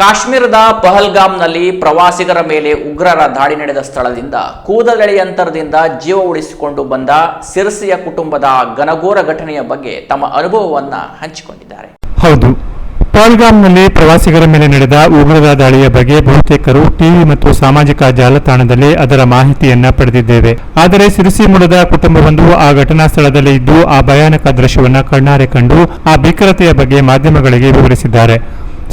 ಕಾಶ್ಮೀರದ ಪಹಲ್ಗಾಮ್ನಲ್ಲಿ ಪ್ರವಾಸಿಗರ ಮೇಲೆ ಉಗ್ರರ ದಾಳಿ ನಡೆದ ಸ್ಥಳದಿಂದ ಕೂದಲೆಳೆಯಂತರದಿಂದ ಜೀವ ಉಳಿಸಿಕೊಂಡು ಬಂದ ಸಿರ್ಸಿಯ ಕುಟುಂಬದ ಘನಘೋರ ಘಟನೆಯ ಬಗ್ಗೆ ತಮ್ಮ ಅನುಭವವನ್ನ ಹಂಚಿಕೊಂಡಿದ್ದಾರೆ. ಹೌದು. ಪಹಲ್ಗಾಮ್ನಲ್ಲಿ ಪ್ರವಾಸಿಗರ ಮೇಲೆ ನಡೆದ ಉಗ್ರರ ದಾಳಿಯ ಬಗ್ಗೆ ಬಹುತೇಕರು ಟಿವಿ ಮತ್ತು ಸಾಮಾಜಿಕ ಜಾಲತಾಣದಲ್ಲಿ ಅದರ ಮಾಹಿತಿಯನ್ನ ಪಡೆದಿದ್ದೇವೆ. ಆದರೆ ಸಿರಿಸಿ ಮೂಲದ ಕುಟುಂಬವೊಂದು ಆ ಘಟನಾ ಸ್ಥಳದಲ್ಲಿ ಇದ್ದು ಆ ಭಯಾನಕ ದೃಶ್ಯವನ್ನು ಕಣ್ಣಾರೆ ಕಂಡು ಆ ಭೀಕರತೆಯ ಬಗ್ಗೆ ಮಾಧ್ಯಮಗಳಿಗೆ ವಿವರಿಸಿದ್ದಾರೆ.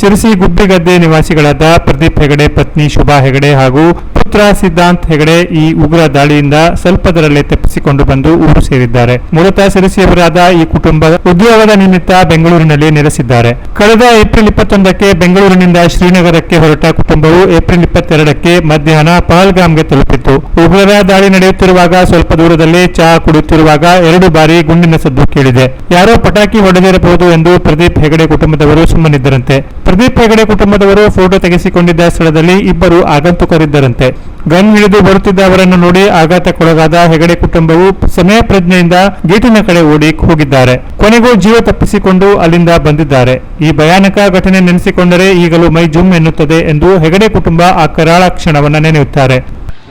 ಸಿರಿಸಿ ಗುಬ್ಬಿಗದ್ದೆ ನಿವಾಸಿಗಳಾದ ಪ್ರದೀಪ್ ಹೆಗಡೆ, ಪತ್ನಿ ಶುಭಾ ಹೆಗಡೆ ಹಾಗೂ ಪುತ್ರ ಸಿದ್ಧಾಂತ್ ಹೆಗಡೆ ಈ ಉಗ್ರ ದಾಳಿಯಿಂದ ಸ್ವಲ್ಪದರಲ್ಲೇ ತಪ್ಪಿಸಿಕೊಂಡು ಬಂದು ಊರು ಸೇರಿದ್ದಾರೆ. ಮೂಲತಃ ಸಿರಸಿಯವರಾದ ಈ ಕುಟುಂಬ ಉದ್ಯೋಗದ ನಿಮಿತ್ತ ಬೆಂಗಳೂರಿನಲ್ಲಿ ನೆಲೆಸಿದ್ದಾರೆ. ಕಳೆದ ಏಪ್ರಿಲ್ ಇಪ್ಪತ್ತೊಂದಕ್ಕೆ ಬೆಂಗಳೂರಿನಿಂದ ಶ್ರೀನಗರಕ್ಕೆ ಹೊರಟ ಕುಟುಂಬವು ಏಪ್ರಿಲ್ ಇಪ್ಪತ್ತೆರಡಕ್ಕೆ ಮಧ್ಯಾಹ್ನ ಪಹಲ್ಗಾಮ್ಗೆ ತಲುಪಿತ್ತು. ಉಗ್ರರ ದಾಳಿ ನಡೆಯುತ್ತಿರುವಾಗ ಸ್ವಲ್ಪ ದೂರದಲ್ಲಿ ಚಹಾ ಕುಡಿಯುತ್ತಿರುವಾಗ ಎರಡು ಬಾರಿ ಗುಂಡಿನ ಸದ್ದು ಕೇಳಿದೆ. ಯಾರೋ ಪಟಾಕಿ ಹೊಡೆದಿರಬಹುದು ಎಂದು ಪ್ರದೀಪ್ ಹೆಗಡೆ ಕುಟುಂಬದವರು ಸುಮ್ಮನಿದ್ದರಂತೆ. ಪ್ರದೀಪ್ ಹೆಗಡೆ ಕುಟುಂಬದವರು ಫೋಟೋ ತೆಗೆಸಿಕೊಂಡಿದ್ದ ಸ್ಥಳದಲ್ಲಿ ಇಬ್ಬರು ಆಗಂತುಕರಿದ್ದರಂತೆ. ಗನ್ ಹಿಡಿದು ಬರುತ್ತಿದ್ದ ಅವರನ್ನು ನೋಡಿ ಆಘಾತಕ್ಕೊಳಗಾದ ಹೆಗಡೆ ಕುಟುಂಬವು ಸಮಯ ಪ್ರಜ್ಞೆಯಿಂದ ಗೇಟಿನ ಕಡೆ ಓಡಿ ಹೋಗಿದ್ದಾರೆ. ಕೊನೆಗೂ ಜೀವ ತಪ್ಪಿಸಿಕೊಂಡು ಅಲ್ಲಿಂದ ಬಂದಿದ್ದಾರೆ. ಈ ಭಯಾನಕ ಘಟನೆ ನೆನೆಸಿಕೊಂಡರೆ ಈಗಲೂ ಮೈ ಜುಮ್ ಎನ್ನುತ್ತದೆ ಎಂದು ಹೆಗಡೆ ಕುಟುಂಬ ಆ ಕರಾಳ ಕ್ಷಣವನ್ನ ನೆನೆಯುತ್ತಾರೆ.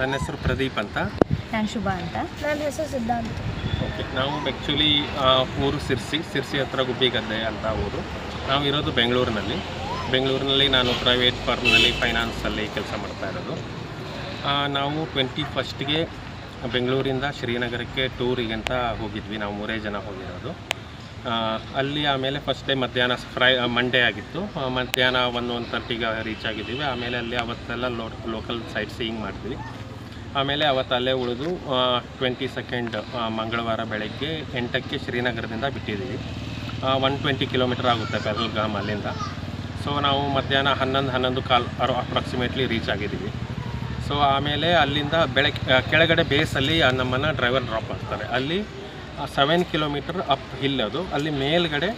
ನನ್ನ ಹೆಸರು ಪ್ರದೀಪ್ ಅಂತ. ನಾನು ಶುಭ ಅಂತ. ನನ್ನ ಹೆಸರು ಸಿದ್ಧಾಂತ್. ಓಕೆ ನಾವು ಆ್ಯಕ್ಚುಲಿ ಊರು ಸಿರ್ಸಿ ಸಿರ್ಸಿ ಹತ್ರ ಗುಬ್ಬಿಗದ್ದೆ ಅಂತ ಊರು. ನಾವು ಇರೋದು ಬೆಂಗಳೂರಿನಲ್ಲಿ. ಬೆಂಗಳೂರಿನಲ್ಲಿ ನಾನು ಪ್ರೈವೇಟ್ ಫಾರ್ಮ್ನಲ್ಲಿ ಫೈನಾನ್ಸಲ್ಲಿ ಕೆಲಸ ಮಾಡ್ತಾ ಇರೋದು. ನಾವು ಟ್ವೆಂಟಿ ಫಸ್ಟ್ಗೆ ಬೆಂಗಳೂರಿಂದ ಶ್ರೀನಗರಕ್ಕೆ ಟೂರಿಗೆ ಅಂತ ಹೋಗಿದ್ವಿ. ನಾವು ಮೂರೇ ಜನ ಹೋಗಿರೋದು. ಅಲ್ಲಿ ಆಮೇಲೆ ಫಸ್ಟ್ ಡೇ ಮಧ್ಯಾಹ್ನ ಫ್ರೈ ಮಂಡೇ ಆಗಿತ್ತು. ಮಧ್ಯಾಹ್ನ ಒನ್ ಒನ್ ತರ್ಟಿಗೆ ರೀಚ್ ಆಗಿದ್ದೀವಿ. ಆಮೇಲೆ ಅಲ್ಲಿ ಅವತ್ತೆಲ್ಲ ಲೋ ಲೋಕಲ್ ಸೈಟ್ ಸೀಯಿಂಗ್ ಮಾಡ್ತೀವಿ ಆಮೇಲೆ ಅವತ್ತು ಅಲ್ಲೇ ಉಳಿದು ಟ್ವೆಂಟಿ ಸೆಕೆಂಡ್ ಮಂಗಳವಾರ ಬೆಳಗ್ಗೆ ಎಂಟಕ್ಕೆ ಶ್ರೀನಗರದಿಂದ ಬಿಟ್ಟಿದ್ದೀವಿ. ಒನ್ ಟ್ವೆಂಟಿ ಕಿಲೋಮೀಟರ್ ಆಗುತ್ತೆ ಪೆಹಲ್ಗಾಮ್ ಅಲ್ಲಿಂದ. ಸೊ ನಾವು ಮಧ್ಯಾಹ್ನ ಹನ್ನೊಂದು ಹನ್ನೊಂದು ಕಾಲ್ ಅಪ್ರಾಕ್ಸಿಮೇಟ್ಲಿ ರೀಚ್ ಆಗಿದ್ದೀವಿ. ಸೊ ಆಮೇಲೆ ಅಲ್ಲಿಂದ ಬೆಳಗ್ಗೆ ಕೆಳಗಡೆ ಬೇಸಲ್ಲಿ ನಮ್ಮನ್ನು ಡ್ರೈವರ್ ಡ್ರಾಪ್ ಮಾಡ್ತಾರೆ. ಅಲ್ಲಿ ಸೆವೆನ್ ಕಿಲೋಮೀಟರ್ ಅಪ್ ಹಿಲ್ ಅದು. ಅಲ್ಲಿ ಮೇಲ್ಗಡೆ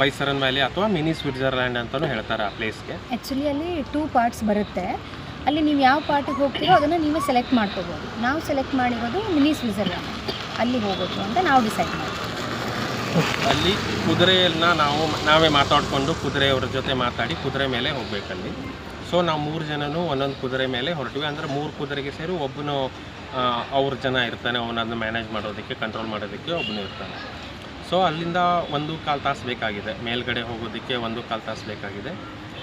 ಬೈಸರನ್ ವ್ಯಾಲಿ ಅಥವಾ ಮಿನಿ ಸ್ವಿಟ್ಜರ್ಲ್ಯಾಂಡ್ ಅಂತಲೂ ಹೇಳ್ತಾರೆ ಆ ಪ್ಲೇಸ್ಗೆ ಆ್ಯಕ್ಚುಲಿ ಅಲ್ಲಿ ಟೂ ಪಾರ್ಟ್ಸ್ ಬರುತ್ತೆ. ಅಲ್ಲಿ ನೀವು ಯಾವ ಪಾರ್ಟಿಗೆ ಹೋಗ್ತೀರೋ ಅದನ್ನು ನೀವೇ ಸೆಲೆಕ್ಟ್ ಮಾಡ್ಕೋಬೋದು. ನಾವು ಸೆಲೆಕ್ಟ್ ಮಾಡಿರೋದು ಮಿನಿ ಸ್ವಿಟ್ಜರ್ಲ್ಯಾಂಡ್ ಅಲ್ಲಿ ಹೋಗೋದು ಅಂತ ನಾವು ಡಿಸೈಡ್ ಮಾಡಿದ್ವಿ ಅಲ್ಲಿ ಕುದುರೆಯನ್ನ ನಾವು ನಾವೇ ಮಾತಾಡಿಕೊಂಡು ಕುದುರೆಯವ್ರ ಜೊತೆ ಮಾತಾಡಿ ಕುದುರೆ ಮೇಲೆ ಹೋಗ್ಬೇಕಲ್ಲಿ. ಸೊ ನಾವು ಮೂರು ಜನನೂ ಒಂದೊಂದು ಕುದುರೆ ಮೇಲೆ ಹೊರಟಿವಿ. ಅಂದರೆ ಮೂರು ಕುದುರೆಗೆ ಸೇರಿ ಒಬ್ಬನು ಅವ್ರ ಜನ ಇರ್ತಾನೆ. ಅವನನ್ನು ಮ್ಯಾನೇಜ್ ಮಾಡೋದಕ್ಕೆ ಕಂಟ್ರೋಲ್ ಮಾಡೋದಕ್ಕೆ ಒಬ್ಬನು ಇರ್ತಾನೆ. ಸೊ ಅಲ್ಲಿಂದ ಒಂದು ಕಾಲು ತಾಸು ಬೇಕಾಗಿದೆ. ಮೇಲ್ಗಡೆ ಹೋಗೋದಕ್ಕೆ ಒಂದು ಕಾಲು ತಾಸು ಬೇಕಾಗಿದೆ.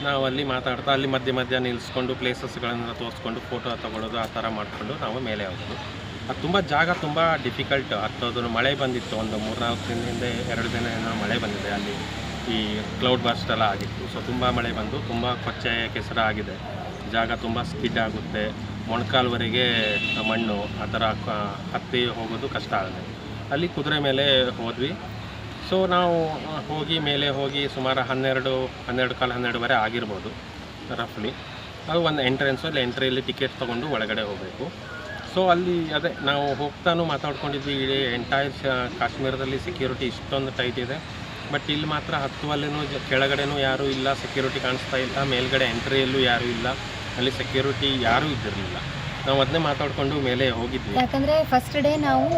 ನಾವು ಅಲ್ಲಿ ಮಾತಾಡ್ತಾ, ಅಲ್ಲಿ ಮಧ್ಯೆ ಮಧ್ಯ ನಿಲ್ಲಿಸ್ಕೊಂಡು ಪ್ಲೇಸಸ್ಗಳನ್ನು ತೋರಿಸ್ಕೊಂಡು ಫೋಟೋ ತಗೊಳ್ಳೋದು ಆ ಥರ ಮಾಡಿಕೊಂಡು ನಾವು ಮೇಲೆ ಹೋಗೋದು ಅದು ತುಂಬ ಜಾಗ ತುಂಬ ಡಿಫಿಕಲ್ಟ್ ಹತ್ತೋದು ಮಳೆ ಬಂದಿತ್ತು. ಒಂದು ಮೂರ್ನಾಲ್ಕು ದಿನದಿಂದ ಎರಡು ದಿನ ಏನೋ ಮಳೆ ಬಂದಿದೆ. ಅಲ್ಲಿ ಈ ಕ್ಲೌಡ್ ಬರ್ಸ್ಟ್ ಎಲ್ಲ ಆಗಿತ್ತು. ಸೊ ತುಂಬ ಮಳೆ ಬಂದು ತುಂಬ ಕೊಚ್ಚೆ ಕೆಸರ ಆಗಿದೆ. ಜಾಗ ತುಂಬ ಸ್ಕಿಡ್ ಆಗುತ್ತೆ. ಮೊಣಕಾಲ್ವರೆಗೆ ಮಣ್ಣು ಆ ಥರ ಹತ್ತಿ ಹೋಗೋದು ಕಷ್ಟ ಆಗುತ್ತೆ. ಅಲ್ಲಿ ಕುದುರೆ ಮೇಲೆ ಹೋದ್ವಿ. ಸೊ ನಾವು ಹೋಗಿ ಮೇಲೆ ಹೋಗಿ ಸುಮಾರು ಹನ್ನೆರಡು ಹನ್ನೆರಡು ಕಾಲು ಹನ್ನೆರಡುವರೆ ಆಗಿರ್ಬೋದು ರಫ್ಲಿ ಅದು ಒಂದು ಎಂಟ್ರೆನ್ಸು ಅಲ್ಲಿ ಎಂಟ್ರಿಯಲ್ಲಿ ಟಿಕೆಟ್ ತೊಗೊಂಡು ಒಳಗಡೆ ಹೋಗಬೇಕು. ಸೊ ಅಲ್ಲಿ ಅದೇ ನಾವು ಹೋಗ್ತಾನು ಮಾತಾಡ್ಕೊಂಡಿದ್ವಿ. ಇಡೀ ಎಂಟೈರ್ ಕಾಶ್ಮೀರದಲ್ಲಿ ಸೆಕ್ಯೂರಿಟಿ ಇಷ್ಟೊಂದು ಟೈಟ್ ಇದೆ. ಬಟ್ ಇಲ್ಲಿ ಮಾತ್ರ ಹತ್ತುವಲ್ಲೇನೂ ಕೆಳಗಡೆನೂ ಯಾರೂ ಇಲ್ಲ. ಸೆಕ್ಯೂರಿಟಿ ಕಾಣಿಸ್ತಾ ಇಲ್ಲ. ಮೇಲ್ಗಡೆ ಎಂಟ್ರಿಯಲ್ಲೂ ಯಾರೂ ಇಲ್ಲ. ಅಲ್ಲಿ ಸೆಕ್ಯೂರಿಟಿ ಯಾರೂ ಇದ್ದಿರಲಿಲ್ಲ. ನಾವು ಅದನ್ನೇ ಮಾತಾಡಿಕೊಂಡು ಮೇಲೆ ಹೋಗಿದ್ವಿ. ಯಾಕಂದರೆ ಫಸ್ಟ್ ಡೇ ನಾವು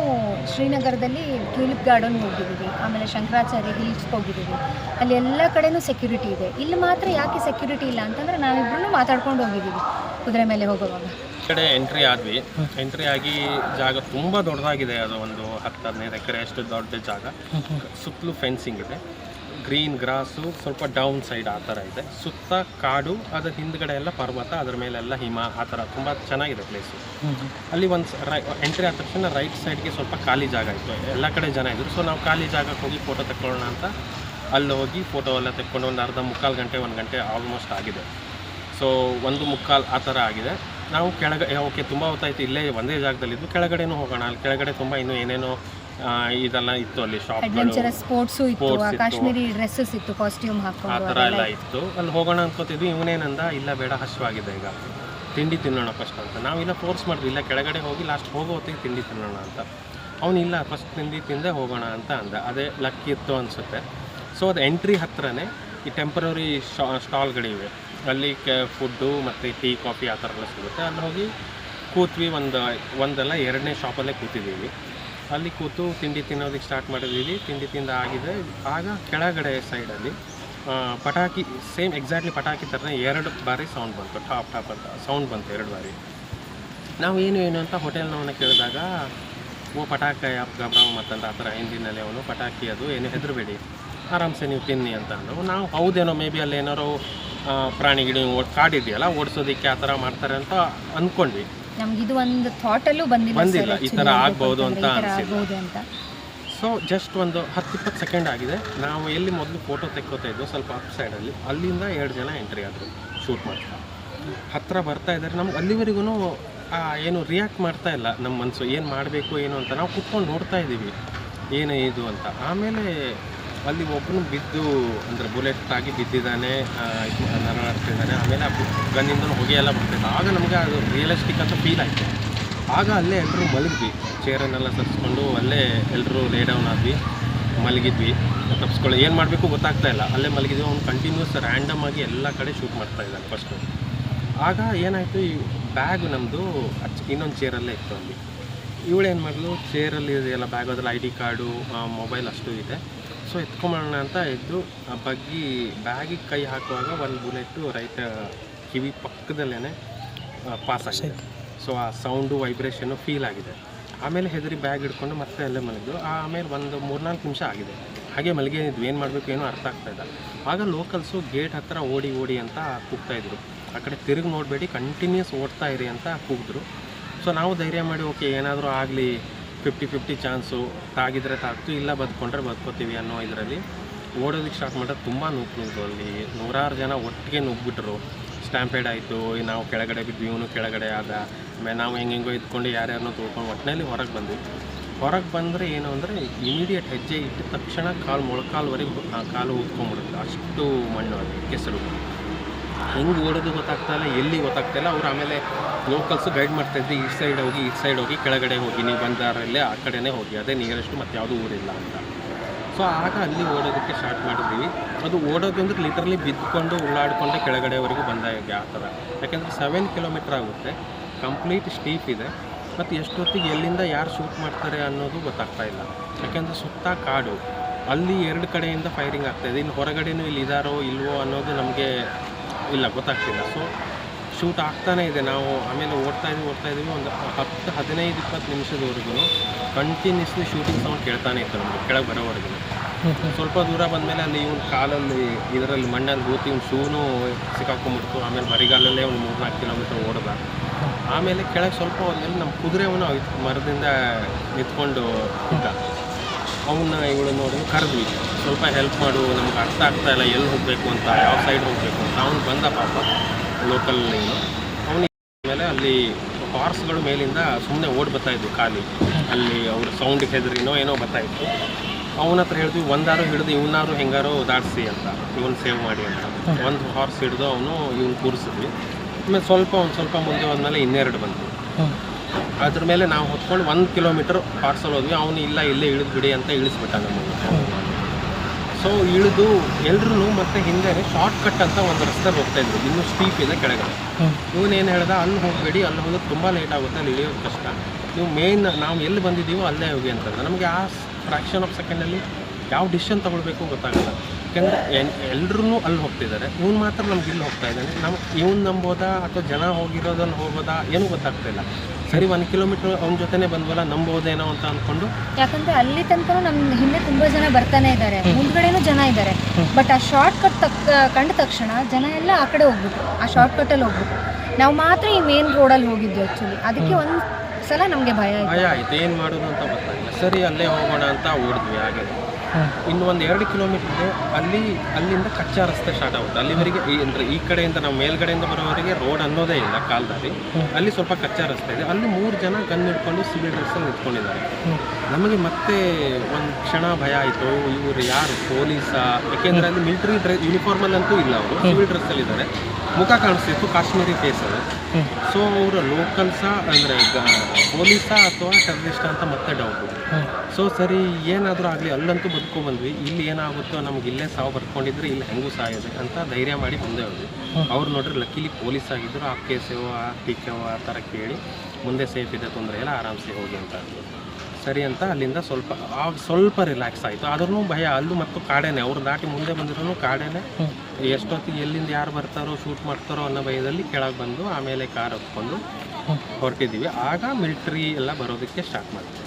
ಶ್ರೀನಗರದಲ್ಲಿ ಟ್ಯೂಲಿಪ್ ಗಾರ್ಡನ್ ಹೋಗಿದ್ದೀವಿ ಆಮೇಲೆ ಶಂಕರಾಚಾರ್ಯ ಹಿಲ್ಸ್ಗೆ ಹೋಗಿದ್ದೀವಿ ಅಲ್ಲಿ ಎಲ್ಲ ಕಡೆಯೂ ಸೆಕ್ಯೂರಿಟಿ ಇದೆ. ಇಲ್ಲಿ ಮಾತ್ರ ಯಾಕೆ ಸೆಕ್ಯೂರಿಟಿ ಇಲ್ಲ ಅಂತಂದರೆ ನಾವಿಬ್ರು ಮಾತಾಡ್ಕೊಂಡು ಹೋಗಿದ್ದೀವಿ ಕುದುರೆ ಮೇಲೆ ಹೋಗುವಾಗ. ಕಡೆ ಎಂಟ್ರಿ ಆದ್ವಿ. ಎಂಟ್ರಿ ಆಗಿ ಜಾಗ ತುಂಬ ದೊಡ್ಡದಾಗಿದೆ. ಅದು ಒಂದು ಹತ್ತು ಹದಿನೈದು ಎಕರೆ, ಅಷ್ಟು ದೊಡ್ಡ ಜಾಗ. ಸುತ್ತಲೂ ಫೆನ್ಸಿಂಗ್ ಇದೆ. ಗ್ರೀನ್ ಗ್ರಾಸು, ಸ್ವಲ್ಪ ಡೌನ್ ಸೈಡ್ ಆ ಥರ ಇದೆ. ಸುತ್ತ ಕಾಡು, ಅದರ ಹಿಂದ್ಗಡೆ ಎಲ್ಲ ಪರ್ವತ, ಅದ್ರ ಮೇಲೆಲ್ಲ ಹಿಮ, ಆ ಥರ ತುಂಬ ಚೆನ್ನಾಗಿದೆ ಪ್ಲೇಸು ಅಲ್ಲಿ ಒಂದು ಎಂಟ್ರಿ ಆದ ತಕ್ಷಣ ರೈಟ್ ಸೈಡ್ಗೆ ಸ್ವಲ್ಪ ಖಾಲಿ ಜಾಗ ಇತ್ತು. ಎಲ್ಲ ಕಡೆ ಜನ ಇದ್ದರು ಸೊ ನಾವು ಖಾಲಿ ಜಾಗಕ್ಕೆ ಹೋಗಿ ಫೋಟೋ ತಗೊಳ್ಳೋಣ ಅಂತ ಅಲ್ಲಿ ಹೋಗಿ ಫೋಟೋ ಎಲ್ಲ ತೆಕ್ಕೊಂಡು ಒಂದು ಅರ್ಧ ಮುಕ್ಕಾಲು ಗಂಟೆ, ಒಂದು ಗಂಟೆ ಆಲ್ಮೋಸ್ಟ್ ಆಗಿದೆ. ಸೊ ಒಂದು ಮುಕ್ಕಾಲು ಆ ಥರ ಆಗಿದೆ. ನಾವು ಕೆಳಗೆ ಓಕೆ ತುಂಬ ಹೊತ್ತಾಯಿತು ಇಲ್ಲೇ ಒಂದೇ ಜಾಗದಲ್ಲಿದ್ದು ಕೆಳಗಡೆನೂ ಹೋಗೋಣ. ಅಲ್ಲಿ ಕೆಳಗಡೆ ತುಂಬ ಇನ್ನು ಏನೇನೋ ಇದೆಲ್ಲ ಇತ್ತು ಅಲ್ಲಿ ಶಾಪ್ಗಳು ಸ್ಪೋರ್ಟ್ಸು ಇತ್ತು ಆ ಕಾಶ್ಮೀರಿ ಡ್ರೆಸ್ಸಸ್ ಇತ್ತು ಕಾಸ್ಟ್ಯೂಮ್ ಆ ಥರ ಎಲ್ಲ ಇತ್ತು. ಅಲ್ಲಿ ಹೋಗೋಣ ಅನ್ಕೋತಿದ್ವಿ. ಇವನೇನಂದ ಇಲ್ಲ ಬೇಡ ಹಸಿವಾಗಿದೆ ಈಗ. ತಿಂಡಿ ತಿನ್ನೋಣ ಫಸ್ಟ್ ಅಂತ ನಾವಿಲ್ಲ ಫೋರ್ಸ್ ಮಾಡಿದ್ವಿ. ಇಲ್ಲ ಕೆಳಗಡೆ ಹೋಗಿ ಲಾಸ್ಟ್ ಹೋಗೋ ಹೊತ್ತಿಗೆ ತಿಂಡಿ ತಿನ್ನೋಣ ಅಂತ. ಅವನು ಇಲ್ಲ ಫಸ್ಟ್ ತಿಂಡಿ ತಿಂದೆ ಹೋಗೋಣ ಅಂತ ಅಂದ. ಅದೇ ಲಕ್ಕಿ ಇತ್ತು ಅನಿಸುತ್ತೆ. ಸೊ ಅದು ಎಂಟ್ರಿ ಹತ್ರನೇ ಈ ಟೆಂಪ್ರರಿ ಶಾ ಸ್ಟಾಲ್ಗಳಿವೆ ಅಲ್ಲಿ ಕೆ ಫುಡ್ಡು ಮತ್ತು ಟೀ ಕಾಫಿ ಆ ಥರ ಎಲ್ಲ ಸಿಗುತ್ತೆ. ಅಲ್ಲಿ ಹೋಗಿ ಕೂತ್ವಿ ಒಂದು, ಒಂದಲ್ಲ ಎರಡನೇ ಶಾಪಲ್ಲೇ ಕೂತಿದ್ದೀವಿ. ಅಲ್ಲಿ ಕೂತು ತಿಂಡಿ ತಿನ್ನೋದಕ್ಕೆ ಸ್ಟಾರ್ಟ್ ಮಾಡಿದ್ದೀವಿ. ತಿಂಡಿ ತಿಂದ ಆಗಿದೆ. ಆಗ ಕೆಳಗಡೆ ಸೈಡಲ್ಲಿ ಪಟಾಕಿ ಸೇಮ್ ಎಕ್ಸಾಕ್ಟ್ಲಿ ಪಟಾಕಿ ಥರನೇ ಎರಡು ಬಾರಿ ಸೌಂಡ್ ಬಂತು. ಟಾಪ್ ಟಾಪ್ ಅಂತ ಸೌಂಡ್ ಬಂತು ಎರಡು ಬಾರಿ. ನಾವು ಏನು ಏನು ಅಂತ ಹೋಟೆಲ್ನವನ್ನ ಕೇಳಿದಾಗ, ಓ, ಪಟಾಕಿ ಗಬ್ರಾವ್ ಮತ್ತಂತ ಆ ಥರ ಹಿಂದಿನಲ್ಲಿ ಅವನು ಪಟಾಕಿ ಅದು ಏನು ಹೆದರಬೇಡಿ. ಆರಾಮ್ಸೆ ನೀವು ತಿನ್ನಿ ಅಂತ ಅಂದರು. ನಾವು ಹೌದೇನೋ ಮೇ ಬಿ ಅಲ್ಲಿ ಏನಾರು ಪ್ರಾಣಿಗಿಡ ಪ್ರಾಣಿ ಗಿಡ ಓಡ್ ಕಾಡಿದೆಯಲ್ಲ ಓಡಿಸೋದಕ್ಕೆ ಆ ಥರ ಮಾಡ್ತಾರೆ ಅಂತ ಅಂದ್ಕೊಂಡ್ವಿ ನಮ್ಗೆ ಇದು ಒಂದು ಥಾಟಲ್ಲೂ ಬಂದಿಲ್ಲ ಬಂದಿಲ್ಲ, ಈ ಥರ ಅಂತ ಅನ್ಸಿಲ್ಲ. ಆಗ್ಬೋದು ಅಂತ. ಸೊ ಜಸ್ಟ್ ಒಂದು ಹತ್ತು ಇಪ್ಪತ್ತು ಸೆಕೆಂಡ್ ಆಗಿದೆ. ನಾವು ಎಲ್ಲಿ ಮೊದಲು ಫೋಟೋ ತೆಕ್ಕೋತಾ ಇದ್ವು ಸ್ವಲ್ಪ ಅಪ್ ಸೈಡಲ್ಲಿ ಅಲ್ಲಿಂದ ಎರಡು ಜನ ಎಂಟ್ರಿ ಆದರು ಶೂಟ್ ಮಾಡ್ತಾ. ಹತ್ತಿರ ಬರ್ತಾ ಇದ್ದಾರೆ. ನಮ್ಗೆ ಅಲ್ಲಿವರೆಗೂ ಏನು ರಿಯಾಕ್ಟ್ ಮಾಡ್ತಾ ಇಲ್ಲ. ನಮ್ಮ ಮನಸ್ಸು ಏನು ಮಾಡಬೇಕು ಏನು ಅಂತ. ನಾವು ಕುತ್ಕೊಂಡು ನೋಡ್ತಾ ಇದ್ದೀವಿ ಏನು ಇದು ಅಂತ. ಆಮೇಲೆ ಅಲ್ಲಿ ಒಬ್ಬನು ಬಿದ್ದು, ಅಂದರೆ ಬುಲೆಟ್ ಆಗಿ ಬಿದ್ದಿದ್ದಾನೆ ನರಳಾಡ್ತಿದ್ದಾನೆ ಆಮೇಲೆ ಆ ಗನ್ನಿಂದ ಹೊಗೆ ಎಲ್ಲ ಬರ್ತಿದೆ ಆಗ ನಮಗೆ ಅದು ರಿಯಲಿಸ್ಟಿಕ್ ಅಂತ ಫೀಲ್ ಆಯಿತು. ಆಗ ಅಲ್ಲೇ ಎಲ್ಲರೂ ಮಲಗಿದ್ವಿ. ಚೇರನ್ನೆಲ್ಲ ತರಿಸ್ಕೊಂಡು ಅಲ್ಲೇ ಎಲ್ಲರೂ ಲೇ ಡೌನ್ ಆದ್ವಿ. ಮಲಗಿದ್ವಿ. ತಪ್ಪಿಸ್ಕೊಳ್ಳಿ ಏನು ಮಾಡಬೇಕು ಗೊತ್ತಾಗ್ತಾ ಇಲ್ಲ. ಅಲ್ಲೇ ಮಲಗಿದ್ವಿ. ಅವ್ನು ಕಂಟಿನ್ಯೂಸ್ ರ್ಯಾಂಡಮ್ ಆಗಿ ಎಲ್ಲ ಕಡೆ ಶೂಟ್ ಮಾಡ್ತಾ ಇದ್ದಾನೆ ಫಸ್ಟು ಆಗ ಏನಾಯಿತು? ಈ ಬ್ಯಾಗ್ ನಮ್ಮದು ಇನ್ನೊಂದು ಚೇರಲ್ಲೇ ಇತ್ತು ಅಲ್ಲಿ. ಇವಳು ಏನು ಮಾಡಲು ಚೇರಲ್ಲಿ ಇದೆಯಲ್ಲ ಬ್ಯಾಗ್ ಅದ್ರಲ್ಲಿ ಐ ಡಿ ಕಾರ್ಡು ಮೊಬೈಲ್ ಅಷ್ಟು ಇದೆ. ಸೊ ಎತ್ಕೊಂಬೋಣ ಅಂತ ಇದ್ದು ಆ ಬಗ್ಗಿ ಬ್ಯಾಗಿಗೆ ಕೈ ಹಾಕುವಾಗ ಒಂದು ಬುಲೆಟು ರೈತ ಕಿವಿ ಪಕ್ಕದಲ್ಲೇ ಪಾಸ್ ಆಗಿದೆ. ಸೊ ಆ ಸೌಂಡು ವೈಬ್ರೇಷನು ಫೀಲ್ ಆಗಿದೆ. ಆಮೇಲೆ ಹೆದರಿ ಬ್ಯಾಗ್ ಹಿಡ್ಕೊಂಡು ಮತ್ತೆ ಅಲ್ಲೇ ಮಲಗಿದ್ದು. ಆಮೇಲೆ ಒಂದು ಮೂರ್ನಾಲ್ಕು ನಿಮಿಷ ಆಗಿದೆ. ಹಾಗೆ ಮಲಗಿದ್ವಿ ಏನು ಮಾಡಬೇಕು ಏನೂ ಅರ್ಥ ಆಗ್ತಾ ಇಲ್ಲ. ಆಗ ಲೋಕಲ್ಸು ಗೇಟ್ ಹತ್ತಿರ ಓಡಿ ಓಡಿ ಅಂತ ಕೂಗ್ತಾ ಇದ್ರು. ಆ ಕಡೆ ತಿರುಗಿ ನೋಡಬೇಡಿ ಕಂಟಿನ್ಯೂಸ್ ಓಡ್ತಾ ಇರಿ ಅಂತ ಕೂಗಿದ್ರು. ಸೊ ನಾವು ಧೈರ್ಯ ಮಾಡಿ ಓಕೆ ಏನಾದರೂ ಆಗಲಿ ಫಿಫ್ಟಿ ಫಿಫ್ಟಿ ಚಾನ್ಸು ತಾಗಿದ್ರೆ ತಾಗ್ತು, ಇಲ್ಲ ಬದುಕೊಂಡ್ರೆ ಬದುಕೋತೀವಿ ಅನ್ನೋ ಇದರಲ್ಲಿ ಓಡೋದಕ್ಕೆ ಸ್ಟಾರ್ಟ್ ಮಾಡಿದ್ರೆ ತುಂಬ ನುಗ್ಗು ನುಗ್ಗು ಅಲ್ಲಿ. ನೂರಾರು ಜನ ಒಟ್ಟಿಗೆ ನುಗ್ಗಿಬಿಟ್ರು. ಸ್ಟ್ಯಾಂಪೇಡ್ ಆಯಿತು ನಾವು ಕೆಳಗಡೆ ಬಿದ್ವಿ, ಇವನು ಕೆಳಗಡೆ ಆದ. ಆಮೇಲೆ ನಾವು ಹೆಂಗೆಂಗೋ ಇದ್ಕೊಂಡು ಯಾರ್ಯಾರನ್ನೋ ತೊಳ್ಕೊಂಡು ಒಟ್ಟಿನಲ್ಲಿ ಹೊರಗೆ ಬಂದ್ವಿ. ಹೊರಗೆ ಬಂದರೆ ಏನು ಅಂದರೆ ಇಮಿಡಿಯೇಟ್ ಹೆಜ್ಜೆ ಇಟ್ಟ ತಕ್ಷಣ ಕಾಲು ಮೊಳಕಾಲ್ವರೆಗೆ ಕಾಲು ಊದ್ಕೊಂಡ್ಬಿಡುತ್ತೆ. ಅಷ್ಟು ಮಣ್ಣು ಅದು ಕೆಸರು. ಹೆಂಗೆ ಓಡೋದು ಗೊತ್ತಾಗ್ತಾ ಇಲ್ಲ, ಎಲ್ಲಿ ಗೊತ್ತಾಗ್ತಾ ಇಲ್ಲ. ಅವ್ರು ಆಮೇಲೆ ಲೋಕಲ್ಸು ಗೈಡ್ ಮಾಡ್ತಾ ಇದ್ವಿ ಈ ಸೈಡ್ ಹೋಗಿ, ಈ ಸೈಡ್ ಹೋಗಿ, ಕೆಳಗಡೆ ಹೋಗಿ, ನೀವು ಬಂದಾರಲ್ಲೇ ಆ ಕಡೆನೇ ಹೋಗಿ. ಅದೇ ನಿಯರೆಸ್ಟ್ ಮತ್ತು ಯಾವುದೂ ಊರಿಲ್ಲ ಅಂತ. ಸೊ ಆಗ ಅಲ್ಲಿ ಓಡೋದಕ್ಕೆ ಸ್ಟಾರ್ಟ್ ಮಾಡಿದ್ವಿ. ಅದು ಓಡೋದು ಅಂದರೆ ಲಿಟ್ರಲಿ ಬಿದ್ದುಕೊಂಡು ಉಳ್ಳಾಡಿಕೊಂಡೆ ಕೆಳಗಡೆವರೆಗೂ ಬಂದಾಗೆ ಆ ಥರ ಯಾಕೆಂದರೆ ಸೆವೆನ್ ಕಿಲೋಮೀಟ್ರ್ ಆಗುತ್ತೆ. ಕಂಪ್ಲೀಟ್ ಸ್ಟೀಪ್ ಇದೆ. ಮತ್ತು ಎಷ್ಟೊತ್ತಿಗೆ ಎಲ್ಲಿಂದ ಯಾರು ಶೂಟ್ ಮಾಡ್ತಾರೆ ಅನ್ನೋದು ಗೊತ್ತಾಗ್ತಾ ಇಲ್ಲ. ಯಾಕೆಂದರೆ ಸುತ್ತ ಕಾಡು. ಅಲ್ಲಿ ಎರಡು ಕಡೆಯಿಂದ ಫೈರಿಂಗ್ ಆಗ್ತಾಯಿದೆ ಇನ್ನು ಹೊರಗಡೆನೂ ಇಲ್ಲಿ ಇದ್ದಾರೋ ಇಲ್ವೋ ಅನ್ನೋದು ನಮಗೆ ಇಲ್ಲ, ಗೊತ್ತಾಗ್ತಿಲ್ಲ. ಸೊ ಶೂಟ್ ಆಗ್ತಾನೇ ಇದೆ. ನಾವು ಆಮೇಲೆ ಓಡ್ತಾ ಇದ್ವಿ ಓಡ್ತಾ ಇದ್ವಿ. ಒಂದು ಹತ್ತು, ಹದಿನೈದು, ಇಪ್ಪತ್ತು ನಿಮಿಷದವರೆಗೂ ಕಂಟಿನ್ಯೂಸ್ಲಿ ಶೂಟಿಂಗ್ ಸೌಂಡ್ ಕೇಳ್ತಾನೆ ಇತ್ತು ನಮಗೆ, ಕೆಳಗೆ ಬರೋವರೆಗೂ. ಸ್ವಲ್ಪ ದೂರ ಬಂದಮೇಲೆ ಅಲ್ಲಿ ಇವ್ನ ಕಾಲಲ್ಲಿ, ಇದರಲ್ಲಿ ಮಣ್ಣಲ್ಲಿ ಹೂತಿ ಇವ್ನ ಶೂನು ಸಿಕ್ಕಾಕೊಂಡ್ಬಿಡ್ತು. ಆಮೇಲೆ ಬರಿಗಾಲಲ್ಲೇ ಒಂದು ಮೂರು ನಾಲ್ಕು ಕಿಲೋಮೀಟರ್ ಓಡ್ದ. ಆಮೇಲೆ ಕೆಳಗೆ ಸ್ವಲ್ಪ ಹೋದ್ಮೇಲೆ ನಮ್ಮ ಕುದುರೆವನು ಮರದಿಂದ ನಿಂತ್ಕೊಂಡು ಇದ್ದ. ಅವನ್ನ ಇವಳು ನೋಡಿ ಕರೆದ್ವಿ. ಸ್ವಲ್ಪ ಹೆಲ್ಪ್ ಮಾಡು, ನಮ್ಗೆ ಅರ್ಥ ಆಗ್ತಾ ಇಲ್ಲ, ಎಲ್ಲಿ ಹೋಗಬೇಕು ಅಂತ, ಯಾವ ಸೈಡ್ ಹೋಗಬೇಕು ಅಂತ. ಅವ್ನು ಬಂದ ಪಾಪ ಲೋಕಲ್ ಅವನಿಗೆ ಮೇಲೆ ಅಲ್ಲಿ ಹಾರ್ಸ್ಗಳು ಮೇಲಿಂದ ಸುಮ್ಮನೆ ಓಡ್ ಬರ್ತಾಯಿದ್ವಿ ಖಾಲಿ. ಅಲ್ಲಿ ಅವ್ರ ಸೌಂಡ್ ಹೆದರಿನೋ ಏನೋ ಬರ್ತಾಯಿತ್ತು ಅವನ ಹತ್ರ ಹೇಳಿದ್ವಿ, ಒಂದಾರು ಹಿಡಿದು ಇವನಾರು ಹೆಂಗಾರು ದಾಟಿಸಿ ಅಂತ. ಇವನು ಸೇವ್ ಮಾಡಿ ಅಂತ. ಒಂದು ಹಾರ್ಸ್ ಹಿಡಿದು ಅವನು ಇವನು ಕೂರಿಸಿದ್ವಿ. ಆಮೇಲೆ ಸ್ವಲ್ಪ, ಒಂದು ಸ್ವಲ್ಪ ಮುಂದೆ ಹೋದ್ಮೇಲೆ ಇನ್ನೆರಡು ಬಂತು ಅದ್ರ ಮೇಲೆ ನಾವು ಹೊತ್ಕೊಂಡು ಒಂದು ಕಿಲೋಮೀಟರ್ ಪಾರ್ಸಲ್ ಹೋದ್ವಿ. ಅವನು ಇಲ್ಲ ಇಲ್ಲೇ ಇಳಿದು ಬಿಡಿ ಅಂತ ಇಳಿಸ್ಬಿಟ್ಟ ನಮ್ಮನ್ನು. ಸೊ ಇಳಿದು ಎಲ್ರೂ ಮತ್ತೆ ಹಿಂದೆ ಶಾರ್ಟ್ ಕಟ್ ಅಂತ ಒಂದು ರಸ್ತೆ ಹೋಗ್ತಾ ಇದ್ರು. ಇನ್ನೂ ಸ್ಟೀಪ್ ಇದೆ ಕೆಳಗಡೆ. ಇವನೇನು ಹೇಳ್ದ ಅಲ್ಲಿ ಹೋಗ್ಬೇಡಿ ಅಲ್ಲಿ ಹೋಗೋದು ತುಂಬ ಲೇಟ್ ಆಗುತ್ತೆ ಅಲ್ಲಿ ಇಳಿಯೋದು ಕಷ್ಟ. ನೀವು ಮೇನ್ ನಾವು ಎಲ್ಲಿ ಬಂದಿದ್ದೀವೋ ಅಲ್ಲೇ ಹೋಗಿ ಅಂತಂದ್ರೆ. ನಮಗೆ ಆ ಫ್ರ್ಯಾಕ್ಷನ್ ಆಫ್ ಸೆಕೆಂಡಲ್ಲಿ ಯಾವ ಡಿಸಿಷನ್ ತೊಗೊಳ್ಬೇಕು ಗೊತ್ತಾಗಲ್ಲ. ಯಾಕೆಂದರೆ ಎಲ್ಲರೂ ಅಲ್ಲಿ ಹೋಗ್ತಿದ್ದಾರೆ. ಇವ್ನು ಮಾತ್ರ ನಮ್ಗೆ ಇಲ್ಲಿ ಹೋಗ್ತಾ ಇದ್ದಾನೆ. ನಮ್ಮ ಇವ್ನು ನಂಬೋದಾ ಅಥವಾ ಜನ ಹೋಗಿರೋದನ್ನು ಹೋಗೋದಾ ಏನು ಗೊತ್ತಾಗ್ತಾ ಇಲ್ಲ ಸರಿ ಒಂದು ಕಿಲೋಮೀಟ್ರ್ ಅವ್ನ ಜೊತೆನೇ ಬಂದ್ವಲ್ಲ ನಂಬೋದೇನೋ ಅಂತ ಅಂದ್ಕೊಂಡು ಯಾಕಂದ್ರೆ ಅಲ್ಲಿ ತನಕ ನಮ್ಮ ಹಿಂದೆ ತುಂಬಾ ಜನ ಬರ್ತಾನೆ ಇದ್ದಾರೆ. ಮುಂದ್ಗಡೆನೂ ಜನ ಇದ್ದಾರೆ. ಬಟ್ ಆ ಶಾರ್ಟ್ ಕಟ್ ತಕ್ ಕಂಡ ತಕ್ಷಣ ಜನ ಎಲ್ಲ ಆ ಕಡೆ ಹೋಗ್ಬಿಟ್ರು. ಆ ಶಾರ್ಟ್ ಕಟ್ಟಲ್ಲಿ ಹೋಗ್ಬಿಟ್ರು. ನಾವು ಮಾತ್ರ ಈ ಮೇನ್ ರೋಡಲ್ಲಿ ಹೋಗಿದ್ವಿ ಆ್ಯಕ್ಚುಲಿ ಅದಕ್ಕೆ ಒಂದು ಸಲ ನಮಗೆ ಭಯ ಭಯ ಆಯ್ತು. ಏನು ಮಾಡೋದು ಅಂತ ಗೊತ್ತಾಗಿಲ್ಲ ಸರಿ ಅಲ್ಲೇ ಹೋಗೋಣ ಅಂತ ಓಡಿದ್ವಿ ಹಾಗೆ. ಇನ್ನು ಒಂದು ಎರಡು ಕಿಲೋಮೀಟರ್ ಇದೆ. ಅಲ್ಲಿ ಅಲ್ಲಿಂದ ಕಚ್ಚಾ ರಸ್ತೆ ಸ್ಟಾರ್ಟ್ ಆಗುತ್ತೆ. ಅಲ್ಲಿವರೆಗೆ ಈ ಅಂದರೆ ಈ ಕಡೆಯಿಂದ ನಾವು ಮೇಲ್ಗಡೆಯಿಂದ ಬರೋವರೆಗೆ ರೋಡ್ ಅನ್ನೋದೇ ಇಲ್ಲ ಕಾಲದಲ್ಲಿ. ಅಲ್ಲಿ ಸ್ವಲ್ಪ ಕಚ್ಚಾ ರಸ್ತೆ ಇದೆ. ಅಲ್ಲಿ ಮೂರು ಜನ ಗನ್ ಹಿಡ್ಕೊಂಡು ಸಿವಿಲ್ ಡ್ರೆಸ್ಸಲ್ಲಿ ನಿಂತ್ಕೊಂಡಿದ್ದಾರೆ. ನಮಗೆ ಮತ್ತೆ ಒಂದು ಕ್ಷಣ ಭಯ ಆಯಿತು. ಇವರು ಯಾರು? ಪೊಲೀಸಾ? ಯಾಕೆಂದರೆ ಅಲ್ಲಿ ಮಿಲಿಟರಿ ಡ್ರೆಸ್ ಯೂನಿಫಾರ್ಮಲ್ಲಿ ಅಂತೂ ಇಲ್ಲ ಅವರು. ಸಿವಿಲ್ ಡ್ರೆಸ್ಸಲ್ಲಿದ್ದಾರೆ ಮುಖ ಕಾಣಿಸ್ತಿತ್ತು. ಕಾಶ್ಮೀರಿ ಫೇಸ್ ಅದು ಸೊ ಅವರ ಲೋಕಲ್ಸಾ ಅಂದರೆ ಈಗ ಪೊಲೀಸಾ ಅಥವಾ ಟೆರರಿಸ್ಟ್ ಅಂತ ಮತ್ತೆ ಡೌಟ್ ಸೊ ಸರಿ ಏನಾದರೂ ಆಗಲಿ ಅಲ್ಲಂತೂ ಬದುಕೊ ಬಂದ್ವಿ ಇಲ್ಲಿ ಏನಾಗುತ್ತೋ ನಮ್ಗೆ ಇಲ್ಲೇ ಸಾವು ಬರ್ಕೊಂಡಿದ್ರೆ ಇಲ್ಲಿ ಹೆಂಗೂ ಸಾಯೋದೆ ಅಂತ ಧೈರ್ಯ ಮಾಡಿ ಮುಂದೆ ಹೋದ್ವಿ. ಅವ್ರು ನೋಡ್ರಿ ಲಕ್ಕಿಲಿ ಪೊಲೀಸ್ ಆಗಿದ್ದರು ಆ ಕೇಸೇವೋ ಆ ಟೀಕೆವೋ ಆ ಥರ ಕೇಳಿ ಮುಂದೆ ಸೇಫ್ ಇದೆ ತೊಂದರೆ ಇಲ್ಲ ಆರಾಮ್ಸೆ ಹೋಗಿ ಅಂತ ಅಂದ್ರು. ಸರಿ ಅಂತ ಅಲ್ಲಿಂದ ಸ್ವಲ್ಪ ಸ್ವಲ್ಪ ರಿಲ್ಯಾಕ್ಸ್ ಆಯಿತು. ಆದ್ರೂ ಭಯ ಅಲ್ಲೂ ಮತ್ತು ಕಾಡೇನೆ. ಅವ್ರು ದಾಟಿ ಮುಂದೆ ಬಂದಿರೋನು ಕಾಡೇನೆ. ಎಷ್ಟೊತ್ತಿಗೆ ಎಲ್ಲಿಂದ ಯಾರು ಬರ್ತಾರೋ ಶೂಟ್ ಮಾಡ್ತಾರೋ ಅನ್ನೋ ಭಯದಲ್ಲಿ ಕೆಳಗೆ ಬಂದು ಆಮೇಲೆ ಕಾರ್ ಹತ್ಕೊಂಡು ಹೊರಟಿದ್ದೀವಿ. ಆಗ ಮಿಲ್ಟ್ರಿ ಎಲ್ಲ ಬರೋದಕ್ಕೆ ಸ್ಟಾರ್ಟ್ ಮಾಡ್ತೀವಿ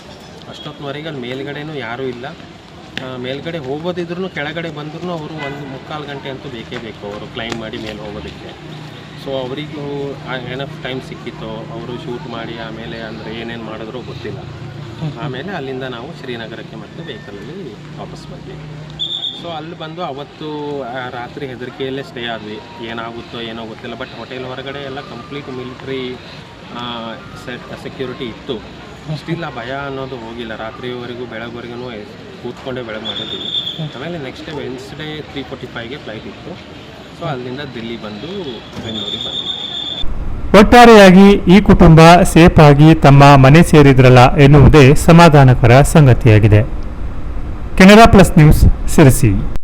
ಅಷ್ಟೊತ್ತಿನವರೆಗೆ ಅಲ್ಲಿ ಮೇಲ್ಗಡೆನೂ ಯಾರೂ ಇಲ್ಲ. ಮೇಲ್ಗಡೆ ಹೋಗೋದಿದ್ರು ಕೆಳಗಡೆ ಬಂದ್ರು ಅವರು ಒಂದು ಮುಕ್ಕಾಲು ಗಂಟೆ ಅಂತೂ ಬೇಕೇ ಬೇಕು ಅವರು ಕ್ಲೈಮ್ ಮಾಡಿ ಮೇಲೆ ಹೋಗೋದಕ್ಕೆ. ಸೊ ಅವರಿಗೂ ಏನಪ್ಪ ಟೈಮ್ ಸಿಕ್ಕಿತ್ತು. ಅವರು ಶೂಟ್ ಮಾಡಿ ಆಮೇಲೆ ಅಂದರೆ ಏನೇನು ಮಾಡಿದ್ರೋ ಗೊತ್ತಿಲ್ಲ. ಆಮೇಲೆ ಅಲ್ಲಿಂದ ನಾವು ಶ್ರೀನಗರಕ್ಕೆ ಮತ್ತೆ ವೆಹಿಕಲಲ್ಲಿ ವಾಪಸ್ ಬಂದ್ವಿ. ಸೊ ಅಲ್ಲಿ ಬಂದು ಅವತ್ತು ರಾತ್ರಿ ಹೆದರಿಕೆಯಲ್ಲೇ ಸ್ಟೇ ಆದ್ವಿ. ಏನಾಗುತ್ತೋ ಏನೋ ಗೊತ್ತಿಲ್ಲ ಬಟ್ ಹೋಟೆಲ್ ಹೊರಗಡೆ ಎಲ್ಲ ಕಂಪ್ಲೀಟ್ ಮಿಲಿಟ್ರಿ ಸೆಕ್ಯೂರಿಟಿ ಇತ್ತು. ಸ್ಟಿಲ್ ಆ ಭಯ ಅನ್ನೋದು ಹೋಗಿಲ್ಲ. ರಾತ್ರಿವರೆಗೂ ಬೆಳಗ್ವರೆಗೂ ಕೂತ್ಕೊಂಡೇ ಬೆಳಗ್ಗೆ ಮಾಡಿದ್ವಿ. ಆಮೇಲೆ next time Wednesday three forty ಫೈವ್ಗೆ flight ಇತ್ತು. ಸೊ ಅಲ್ಲಿಂದ ದಿಲ್ಲಿ ಬಂದು ಬೆಂಗಳೂರಿಗೆ ಬಂದ್ವಿ. ಒಟ್ಟಾರೆಯಾಗಿ ಈ ಕುಟುಂಬ ಸೇಫ್ ಆಗಿ ತಮ್ಮ ಮನೆ ಸೇರಿದ್ರಲ್ಲ ಎನ್ನುವುದೇ ಸಮಾಧಾನಕರ ಸಂಗತಿಯಾಗಿದೆ. Canara plus news, Sirsi.